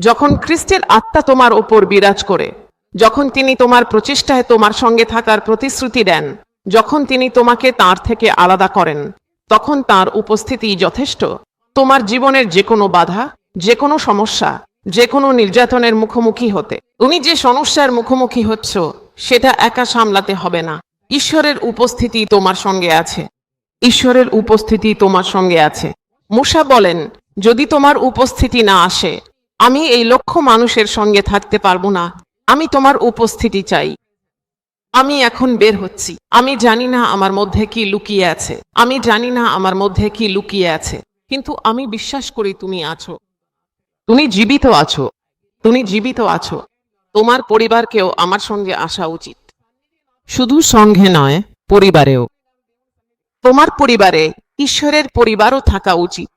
যখন খ্রিস্টের আত্মা তোমার ওপর বিরাজ করে, যখন তিনি তোমার প্রচেষ্টায় তোমার সঙ্গে থাকার প্রতিশ্রুতি দেন, যখন তিনি তোমাকে তার থেকে আলাদা করেন, তখন তার উপস্থিতি যথেষ্ট। তোমার জীবনের যে কোনো বাধা যে কোনো সমস্যা যে কোনো নির্যাতনের মুখোমুখি হতে। তুমি যে সমস্যার মুখোমুখি হচ্ছ, সেটা একা সামলাতে হবে না। ঈশ্বরের উপস্থিতি তোমার সঙ্গে আছে। ঈশ্বরের উপস্থিতি তোমার সঙ্গে আছে। মুসা বলেন, যদি তোমার উপস্থিতি না আসে আমি এই লক্ষ মানুষের সঙ্গে থাকতে পারব না। আমি তোমার উপস্থিতি চাই। আমি এখন বের হচ্ছি। আমি জানি না আমার মধ্যে কি লুকিয়ে আছে। আমি জানি না আমার মধ্যে কি লুকিয়ে আছে। কিন্তু আমি বিশ্বাস করি তুমি আছো। তুমি জীবিত আছো। তুমি জীবিত আছো। তোমার পরিবারকেও আমার সঙ্গে আসা উচিত। শুধু সঙ্গে নয়, পরিবারেও। তোমার পরিবারে ঈশ্বরের পরিবারও থাকা উচিত।